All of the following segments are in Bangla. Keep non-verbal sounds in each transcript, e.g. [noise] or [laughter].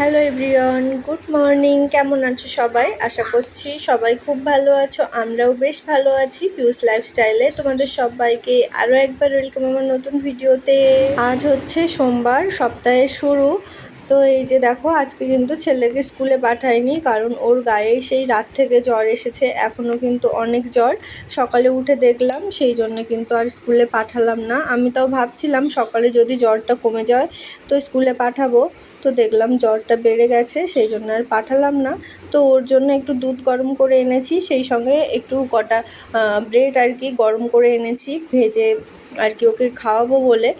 হ্যালো এভরিওয়ান গুড মর্নিং কেমন আছো সবাই? আশা করছি সবাই খুব ভালো আছো। আমরাও বেশ ভালো আছি পিউস লাইফস্টাইলে তোমাদের সবাইকে আরও একবার ওয়েলকাম আমার নতুন ভিডিওতে। আজ হচ্ছে সোমবার সপ্তাহের শুরু। তো এই যে দেখো, আজকে কিন্তু ছেলেকে স্কুলে পাঠায়নি, কারণ ওর গায়ে সেই রাত থেকে জ্বর এসেছে। এখনও কিন্তু অনেক জ্বর। সকালে উঠে দেখলাম, সেই জন্য কিন্তু আর স্কুলে পাঠালাম না। আমি তাও ভাবছিলাম সকালে যদি জ্বরটা কমে যায়, তো স্কুলে পাঠাবো। তো দেখলাম জ্বরটা বেড়ে গেছে, সেই জন্য আর পাঠালাম না। তো ওর জন্য একটু দুধ গরম করে এনেছি, সেই সঙ্গে একটু কটা ব্রেড আর কি গরম করে এনেছি, ভেজে আর কি ওকে খাওয়াবো বলে।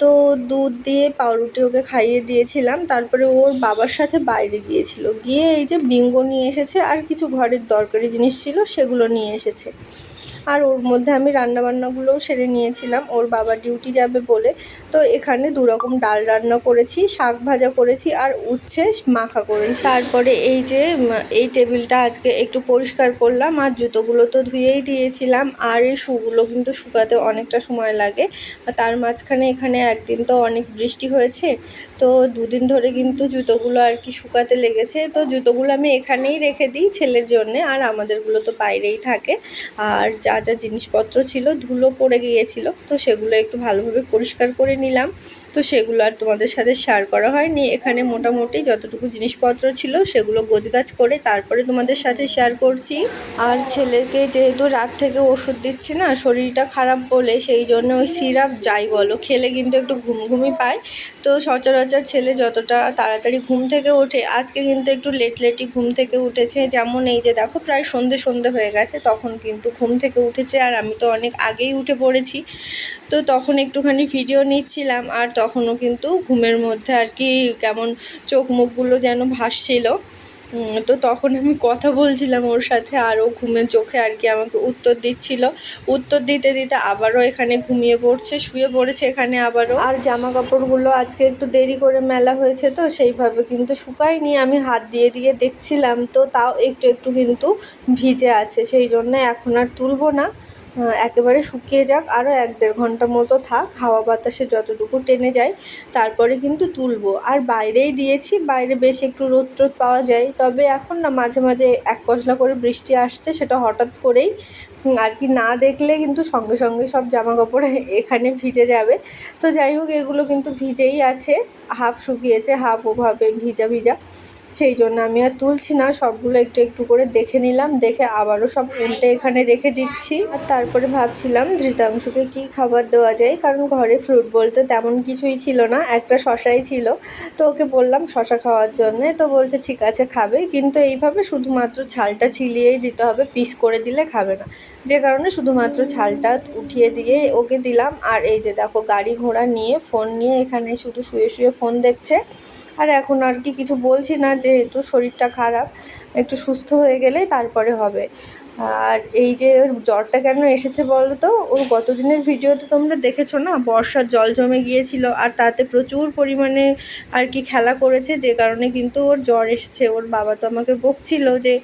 তো দুধ দিয়ে পাউরুটি ওকে খাইয়ে দিয়েছিলাম, তারপরে ওর বাবার সাথে বাইরে গিয়েছিল। গিয়ে এই যে বিঙ্গো নিয়ে এসেছে, আর কিছু ঘরের দরকারি জিনিস ছিল, সেগুলো নিয়ে এসেছে। আর ওর মধ্যে আমি রান্নাবান্নাগুলোও সেরে নিয়েছিলাম। ওর বাবা ডিউটি যাবে বলে। তো এখানে দু রকম ডাল রান্না করেছি, শাক ভাজা করেছি আর উচ্ছে মাখা করেছি। তারপরে এই যে এই টেবিলটা আজকে একটু পরিষ্কার করলাম। আর জুতোগুলো তো ধুয়েই দিয়েছিলাম। আর এই শুগুলো কিন্তু শুকাতে অনেকটা সময় লাগে। তার মাঝখানে এখানে একদিন তো অনেক বৃষ্টি হয়েছে। তো দুদিন ধরে কিন্তু জুতোগুলো আর কি শুকাতে লেগেছে। তো জুতোগুলো আমি এখানেই রেখে দিই ছেলের জন্যে। আর আমাদেরগুলো তো বাইরেই থাকে। আর যা যা যা জিনিসপত্র ছিল ধুলো পড়ে গিয়েছিল তো সেগুলো একটু ভালোভাবে পরিষ্কার করে নিলাম। তো সেগুলো আর তোমাদের সাথে শেয়ার করা হয়নি। এখানে মোটামুটি যতটুকু জিনিসপত্র ছিল সেগুলো গোছগাছ করে তারপরে তোমাদের সাথে শেয়ার করছি। আর ছেলেকে যেহেতু রাত থেকে ওষুধ দিচ্ছি না, শরীরটা খারাপ বলে সেই জন্য ওই সিরাপ যাই বলো, খেলে কিন্তু একটু ঘুম ঘুমি পায়। তো সচরাচর ছেলে যতটা তাড়াতাড়ি ঘুম থেকে ওঠে, আজকে কিন্তু একটু লেট লেটই ঘুম থেকে উঠেছে। যেমন এই যে দেখো, প্রায় সন্ধে সন্ধে হয়ে গেছে, তখন কিন্তু ঘুম থেকে উঠেছে। আর আমি তো অনেক আগেই উঠে পড়েছি। তো তখন একটুখানি ভিডিও নিচ্ছিলাম আর তখনও কিন্তু ঘুমের মধ্যে আর কি কেমন চোখ মুখগুলো যেন ভাসছিল। তো তখন আমি কথা বলছিলাম ওর সাথে আরও ঘুমের চোখে আর কি আমাকে উত্তর দিচ্ছিল। উত্তর দিতে দিতে আবারও এখানে ঘুমিয়ে পড়ছে, শুয়ে পড়েছে এখানে আবারও। আর জামা কাপড়গুলো আজকে একটু দেরি করে মেলা হয়েছে তো সেইভাবে কিন্তু শুকায়নি। আমি হাত দিয়ে দিয়ে দেখছিলাম তো তাও একটু একটু কিন্তু ভিজে আছে, সেই জন্য এখন আর তুলবো না। একেবারে শুকিয়ে যাক আরও এক দেড় ঘণ্টা মতো থাক, হাওয়া বাতাসে যতটুকু টেনে যায়, তারপরে কিন্তু তুলবো। আর বাইরেই দিয়েছি, বাইরে বেশ একটু রোদ টোদ পাওয়া যায়, তবে এখন না মাঝে মাঝে এক পশলা করে বৃষ্টি আসছে, সেটা হঠাৎ করেই আর কি না দেখলে কিন্তু সঙ্গে সঙ্গে সব জামা কাপড় [laughs] এখানে ভিজে যাবে। তো যাই হোক, এগুলো কিন্তু ভিজেই আছে, হাফ শুকিয়েছে, হাফ ওভাবে ভিজা ভিজা। সেই জন্য আমি আর তুলছি না, সবগুলো একটু একটু করে দেখে নিলাম, দেখে আবারও সব উল্টে এখানে রেখে দিচ্ছি। আর তারপরে ভাবছিলাম ধৃতাংশকে কি খাবার দেওয়া যায়, কারণ ঘরে ফ্রুট বলতে তেমন কিছুই ছিল না, একটা শশাই ছিল। তো ওকে বললাম শশা খাওয়ার জন্যে, তো বলছে ঠিক আছে, খাবে। কিন্তু এইভাবে শুধুমাত্র ছালটা ছিলিয়েই দিতে হবে, পিস করে দিলে খাবে না। যে কারণে শুধুমাত্র ছালটা উঠিয়ে দিয়ে ওকে দিলাম। আর এই যে দেখো, গাড়ি ঘোড়া নিয়ে ফোন নিয়ে এখানে শুধু শুয়ে শুয়ে ফোন দেখছে। আর এখন আর কি কিছু বলছি না, যেহেতু শরীরটা খারাপ, একটু সুস্থ হয়ে গেলে তারপরে হবে। আর এই যে ওর জ্বরটা কেন এসেছে বলো তো? ওর গতদিনের ভিডিওতে তোমরা দেখেছ না? বর্ষার জল জমে গিয়েছিল আর তাতে প্রচুর পরিমাণে আর কি খেলা করেছে, যে কারণে কিন্তু ওর জ্বর এসেছে। ওর বাবা তো আমাকে বকছিল যে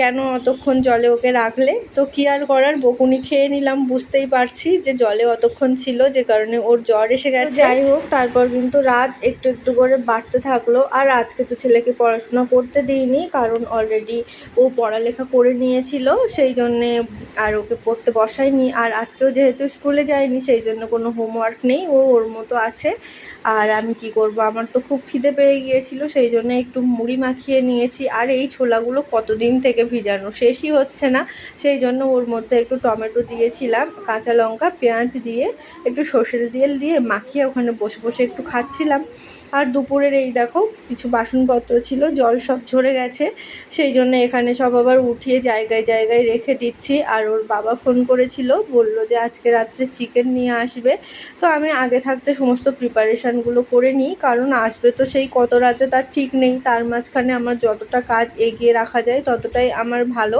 কেন অতক্ষণ জলে ওকে রাখলে? তো কী আর করার? বকুনি খেয়ে নিলাম বুঝতেই পারছি যে জলে অতক্ষণ ছিল যে কারণে ওর জ্বর এসে গেছে। যাই হোক তারপর কিন্তু রাত একটু একটু করে বাড়তে থাকল। আর আজকে তো ছেলেকে পড়াশোনা করতে দিইনি কারণ অলরেডি ও পড়ালেখা করে নিয়েছিল সেই জন্যে আর ওকে পড়তে বসাইনি আর আজকেও যেহেতু স্কুলে যায়নি সেই জন্য কোনো হোমওয়ার্ক নেই ও ওর মতো আছে। আর আমি কি করব? আমার তো খুব খিদে পেয়ে গিয়েছিল সেই জন্য একটু মুড়ি মাখিয়ে নিয়েছি। আর এই ছোলাগুলো কতদিন থেকে ভিজানো। শেষই হচ্ছে না। সেই জন্য ওর মধ্যে একটু টমেটো দিয়েছিলাম, কাঁচা লঙ্কা, পেঁয়াজ দিয়ে, একটু সর্ষের তেল দিয়ে মাখিয়ে ওখানে বসে বসে একটু খাচ্ছিলাম। আর দুপুরের এই দেখো, কিছু বাসনপত্র ছিল, জল সব ঝরে গেছে। সেই জন্য এখানে সব আবার উঠিয়ে জায়গায় জায়গায় রেখে দিচ্ছি। আর ওর বাবা ফোন করেছিল, বলল যে আজকে রাত্রে চিকেন নিয়ে আসবে। তো আমি আগে থাকতে সমস্ত প্রিপারেশানগুলো করে নিই, কারণ আসবে তো সেই কত রাতে তার ঠিক নেই। তার মাঝখানে আমার যতটা কাজ এগিয়ে রাখা যায় ততটাই আমার ভালো।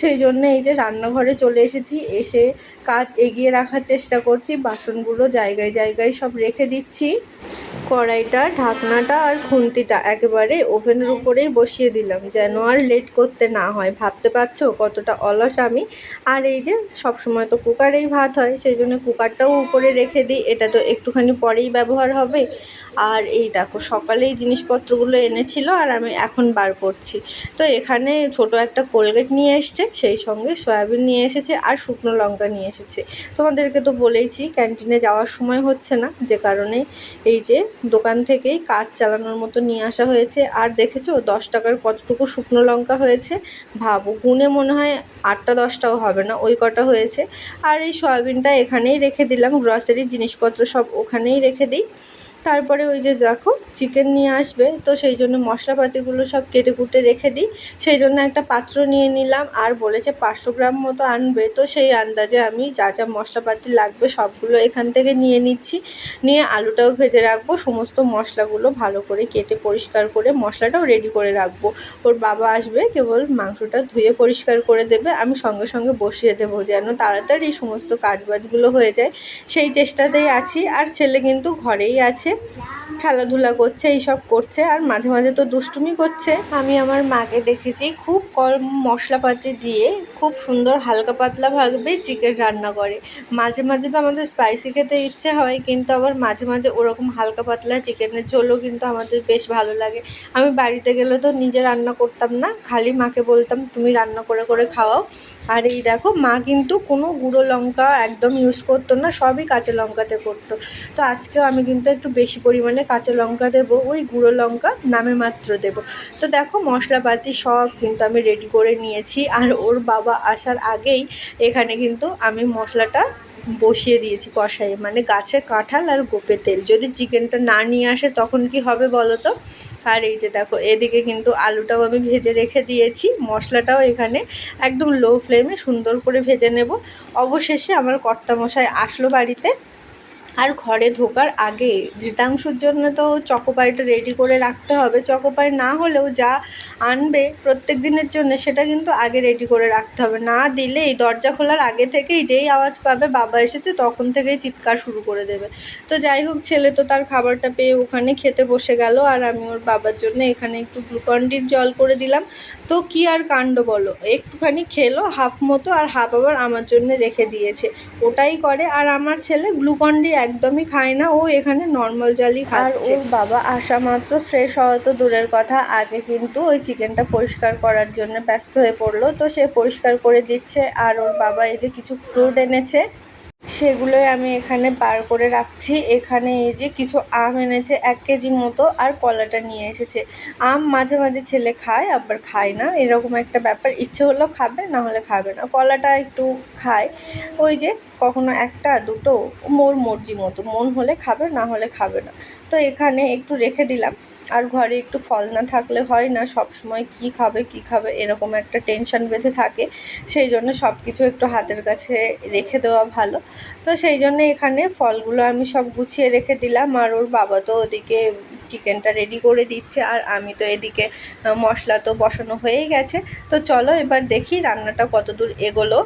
সেই জন্য এই যে রান্নাঘরে চলে এসেছি, এসে কাজ এগিয়ে রাখার চেষ্টা করছি, বাসনগুলো জায়গায় জায়গায় সব রেখে দিচ্ছি। কড়াইটা, ঢাকনাটা আর খুন্তিটা একেবারে ওভেনের উপরেই বসিয়ে দিলাম, যেন আর লেট করতে না হয়। ভাবতে পারছ কতটা অলস আমি? আর এই যে সব সময় তো কুকারেই ভাত হয়, সেই জন্য কুকারটাও উপরে রেখে দিই, এটা তো একটুখানি পরেই ব্যবহার হবে। আর এই দেখো, সকালেই জিনিসপত্রগুলো এনেছিল আর আমি এখন বার করছি। তো এখানে ছোট একটা কোলগেট নিয়ে এসছে, সেই সঙ্গে সয়াবিন নিয়ে এসেছে আর শুকনো লঙ্কা নিয়ে এসেছে। তোমাদেরকে তো বলেইছি, ক্যান্টিনে যাওয়ার সময় হচ্ছে না, যে কারণে এই যে দোকান থেকেই কাজ চালানোর মতো নিয়ে আসা হয়েছে। আর দেখেছ, দশ টাকার কতটুকু শুকনো লঙ্কা হয়েছে? ভাবো, গুনে মনে হয় আটটা দশটাও হবে না, ওই কটা হয়েছে। আর এই সয়াবিনটা এখানেই রেখে দিলাম গ্রসারি জিনিসপত্র সব ওখানেই রেখে দিই। তারপরে ওই যে দেখো চিকেন নিয়ে আসবে, তো সেই জন্য মশলাপাতিগুলো সব কেটে কুটে রেখে দিই। সেই জন্য একটা পাত্র নিয়ে নিলাম, আর বলেছে পাঁচশো গ্রাম মতো আনবে, তো সেই আন্দাজে আমি যা যা মশলাপাতি লাগবে সবগুলো এখান থেকে নিয়ে নিচ্ছি। নিয়ে আলুটাও ভেজে রাখব, সমস্ত মশলাগুলো ভালো করে কেটে পরিষ্কার করে মশলাটাও রেডি করে রাখব। ওর বাবা আসবে, কেবল মাংসটা ধুয়ে পরিষ্কার করে দেবে, আমি সঙ্গে সঙ্গে বসিয়ে দেবো যেন তাড়াতাড়ি সমস্ত কাজবাজগুলো হয়ে যায়। সেই চেষ্টাতেই আছি, আর ছেলে কিন্তু ঘরেই আছে খেলাধুলা করছে, এইসব করছে, আর মাঝে মাঝে তো দুষ্টুমি করছে। আমি আমার মাকে দেখেছি, খুব কম মশলাপাতি দিয়ে খুব সুন্দর হালকা পাতলা ভাবে চিকেন রান্না করে। মাঝে মাঝে তো আমাদের স্পাইসি খেতে ইচ্ছে হয়, কিন্তু আবার মাঝে মাঝে ওরকম হালকা পাতলা চিকেনের ঝোলও কিন্তু আমাদের বেশ ভালো লাগে। আমি বাড়িতে গেলে তো নিজে রান্না করতাম না, খালি মাকে বলতাম, তুমি রান্না করে করে খাওয়াও। আর এই দেখো, মা কিন্তু কোনো গুঁড়ো লঙ্কা একদম ইউজ করতো না, সবই কাঁচা লঙ্কাতে করতো। তো আজকেও আমি কিন্তু একটু বেশি পরিমাণে কাঁচা লঙ্কা দেবো, ওই গুঁড়ো লঙ্কা নামে মাত্র দেবো। তো দেখো, মশলাপাতি সব কিন্তু আমি রেডি করে নিয়েছি, আর ওর বাবা আসার আগেই এখানে কিন্তু আমি মশলাটা বসিয়ে দিয়েছি কষাইয়ে মানে গাছের কাঁঠাল আর গোপে তেল। যদি চিকেনটা না নিয়ে আসে তখন কি হবে বলো তো? আর এই যে দেখো, এদিকে কিন্তু আলুটাও আমি ভেজে রেখে দিয়েছি। মশলাটাও এখানে একদম লো ফ্লেমে সুন্দর করে ভেজে নেব। অবশেষে আমার কর্তামশাই আসলো বাড়িতে। আর ঘরে ঢোকার আগে জিতাংশুর জন্য তো চকোপাইটা রেডি করে রাখতে হবে। চকোপাই না হলেও যা আনবে প্রত্যেক দিনের জন্য সেটা কিন্তু আগে রেডি করে রাখতে হবে। না দিলেই, দরজা খোলার আগে থেকেই যেই আওয়াজ পাবে বাবা এসেছে তখন থেকেই চিৎকার শুরু করে দেবে। তো যাই হোক, ছেলে তো তার খাবারটা পেয়ে ওখানে খেতে বসে গেল আর আমি ওর বাবার জন্য এখানে একটু গ্লুকন্ডির জল করে দিলাম। তো কি আর কাণ্ড বলো? একটুখানি খেলো, হাফ মতো আর হাফ আবার আমার জন্য রেখে দিয়েছে। ওটাই করে আর আমার ছেলে গ্লুকন্ডি একদমই খায় না, ও এখানে নর্মাল জলই খায় আর ওর বাবা আসা মাত্র ফ্রেশ হওয়া তো দূরের কথা, আগে কিন্তু ওই চিকেনটা পরিষ্কার করার জন্য ব্যস্ত হয়ে পড়ল, তো সে পরিষ্কার করে দিচ্ছে। আর ওর বাবা এই যে কিছু ফ্রুট এনেছে সেগুলোই আমি এখানে বার করে রাখছি। এখানে এই যে কিছু আম এনেছে, এক কেজি মতো, আর কলাটা নিয়ে এসেছে। আম মাঝে মাঝে ছেলে খায়, আবার খায় না। এরকম একটা ব্যাপার। ইচ্ছে হলেও খাবে, না হলে খাবে না। কলাটা একটু খায়। ওই যে কখনো একটা, দুটো, মোর মর্জি মতো। মন হলে খাবে, না হলে খাবে না। তো এখানে একটু রেখে দিলাম। আর ঘরে একটু ফল না থাকলে হয় না সব সময় কি খাবে কি খাবে, এরকম একটা টেনশন বেঁধে থাকে। সেই জন্য সব কিছু একটু হাতের কাছে রেখে দেওয়া ভালো। তো সেই জন্য এখানে ফলগুলো আমি সব গুছিয়ে রেখে দিলাম। আর ওর বাবা তো ওদিকে চিকেনটা রেডি করে দিচ্ছে। আর আমি তো এদিকে মশলা তো বসানো হয়েই গেছে। তো চলো এবার দেখি রান্নাটা কতদূর এগোলো।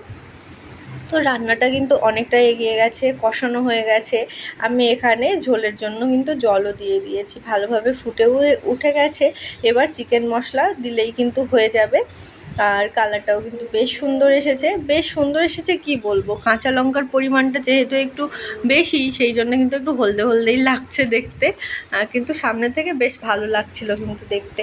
তো রান্নাটা কিন্তু অনেকটা এগিয়ে গেছে, কষানো হয়ে গেছে। আমি এখানে ঝোলের জন্য কিন্তু জলও দিয়ে দিয়েছি, ভালোভাবে ফুটেও উঠে গেছে। এবার চিকেন মশলা দিলেই কিন্তু হয়ে যাবে। আর কালারটাও কিন্তু বেশ সুন্দর এসেছে। বেশ সুন্দর এসেছে কি বলব? কাঁচা লঙ্কার পরিমাণটা যেহেতু একটু বেশি, সেই জন্য কিন্তু একটু হলদে হলদেই লাগছে দেখতে। কিন্তু সামনে থেকে বেশ ভালো লাগছিল কিন্তু দেখতে।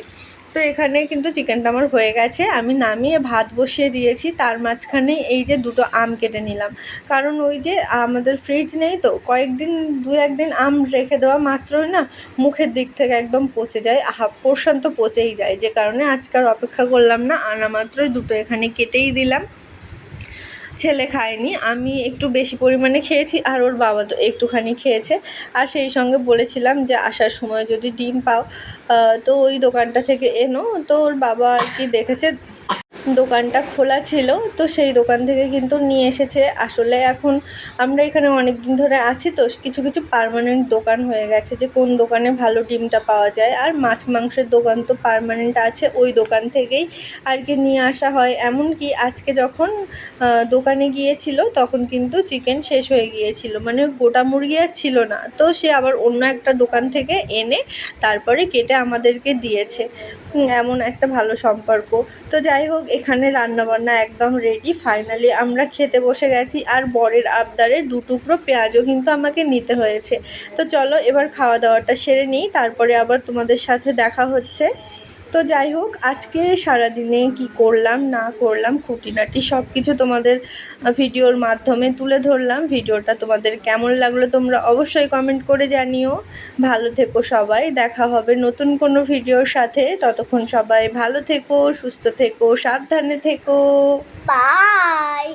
তো এখানে কিন্তু চিকেনটা আমার হয়ে গেছে। আমি নামিয়ে ভাত বসিয়ে দিয়েছি। তার মাঝখানে এই যে দুটো আম কেটে নিলাম। কারণ ওই যে আমাদের ফ্রিজ নেই তো, কয়েকদিন দু একদিন আম রেখে দেওয়া মাত্রই না মুখের দিক থেকে একদম পচে যায়। হাফ পোর্শন তো পচেই যায়। যে কারণে আজকাল অপেক্ষা করলাম না। আনা মাত্রই দুটো এখানে কেটেই দিলাম। ছেলে খায়নি, আমি একটু বেশি পরিমাণে খেয়েছি আর ওর বাবা তো একটুখানি খেয়েছে। আর সেই সঙ্গে বলেছিলাম যে আসার সময় যদি ডিম পাও তো ওই দোকানটা থেকে এনো। তো ওর বাবা আর কি দেখেছে দোকানটা খোলা ছিল, তো সেই দোকান থেকে কিন্তু নিয়ে এসেছে। আসলে এখন আমরা এখানে অনেক দিন ধরে আছি, তো কিছু কিছু পারমানেন্ট দোকান হয়ে গেছে যে কোন দোকানে ভালো ডিমটা পাওয়া যায়। আর মাছ মাংসের দোকান তো পারমানেন্ট আছে, ওই দোকান থেকেই আর কি নিয়ে আসা হয়। এমনকি আজকে যখন দোকানে গিয়েছিল, তখন কিন্তু চিকেন শেষ হয়ে গিয়েছিল। মানে গোটা মুরগি আর ছিল না। তো সে আবার অন্য একটা দোকান থেকে এনে তারপরে কেটে আমাদেরকে দিয়েছে। এমন একটা ভালো সম্পর্ক। তো যাই হোক এখানে রান্নাবান্না একদম রেডি ফাইনালি আমরা খেতে বসে গেছি আর বরের আবদারে দু টুকরো পেঁয়াজও কিন্তু আমাকে নিতে হয়েছে। তো চলো এবার খাওয়া দাওয়াটা সেরে নিই, তারপরে আবার তোমাদের সাথে দেখা হচ্ছে। তো যাই হোক, আজকে সারাদিনে কি করলাম, না করলাম, খুঁটিনাটি সব কিছু তোমাদের ভিডিওর মাধ্যমে তুলে ধরলাম। ভিডিওটা তোমাদের কেমন লাগল তোমরা অবশ্যই কমেন্ট করে জানিও। ভালো থেকো সবাই, দেখা হবে নতুন কোনো ভিডিওর সাথে। ততক্ষণ সবাই ভালো থেকো, সুস্থ থেকো, সাবধানে থেকো। বাই